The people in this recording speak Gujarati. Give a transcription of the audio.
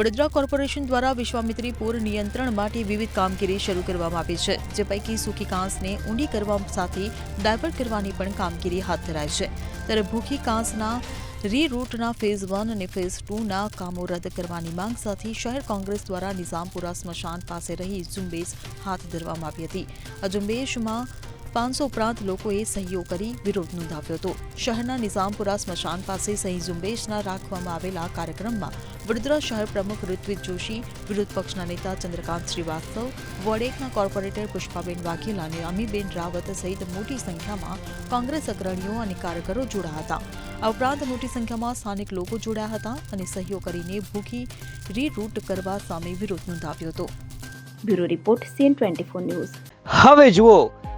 વડોદરા કોર્પોરેશન દ્વારા વિશ્વામિત્રી પૂર નિયંત્રણ માટે વિવિધ કામગીરી શરૂ કરવામાં આવી છે, જે પૈકી સૂકી કાંસને ઊંડી કરવા સાથે ડાયવર્ટ કરવાની પણ કામગીરી હાથ ધરાય છે. ત્યારે ભૂખી કાંસના રીરૂટના ફેઝ વન અને ફેઝ ટુના કામો રદ કરવાની માંગ સાથે શહેર કોંગ્રેસ દ્વારા નિઝામપુરા સ્મશાન પાસે રહી ઝુંબેશ હાથ ધરવામાં આવી હતી. આ ઝુંબેશમાં પાંચસો ઉપરાંત લોકોએ સહીઓ કરી વિરોધ નોંધાવ્યો હતો. શહેરના નિઝામપુરા સ્મશાન પાસે સહી ઝુંબેશના રાખવામાં આવેલા કાર્યક્રમમાં વડોદરા શહેર પ્રમુખ ઋત્વિક જોશી વિરોધ પક્ષના નેતા ચંદ્રકાંત શ્રીવાસ્તવ વોડેકના કોર્પોરેટર પુષ્પાબેન વાઘેલા અને અમીબેન રાવત સહિત મોટી સંખ્યામાં કોંગ્રેસ અગ્રણીઓ અને કાર્યકરો જોડાયા હતા. આ ઉપરાંત મોટી સંખ્યામાં સ્થાનિક લોકો જોડાયા હતા અને સહીઓ કરીને ભૂખી રીરૂટ કરવા સામે વિરોધ નોંધાવ્યો હતો. Bureau report CN twenty four news. હવે જુઓ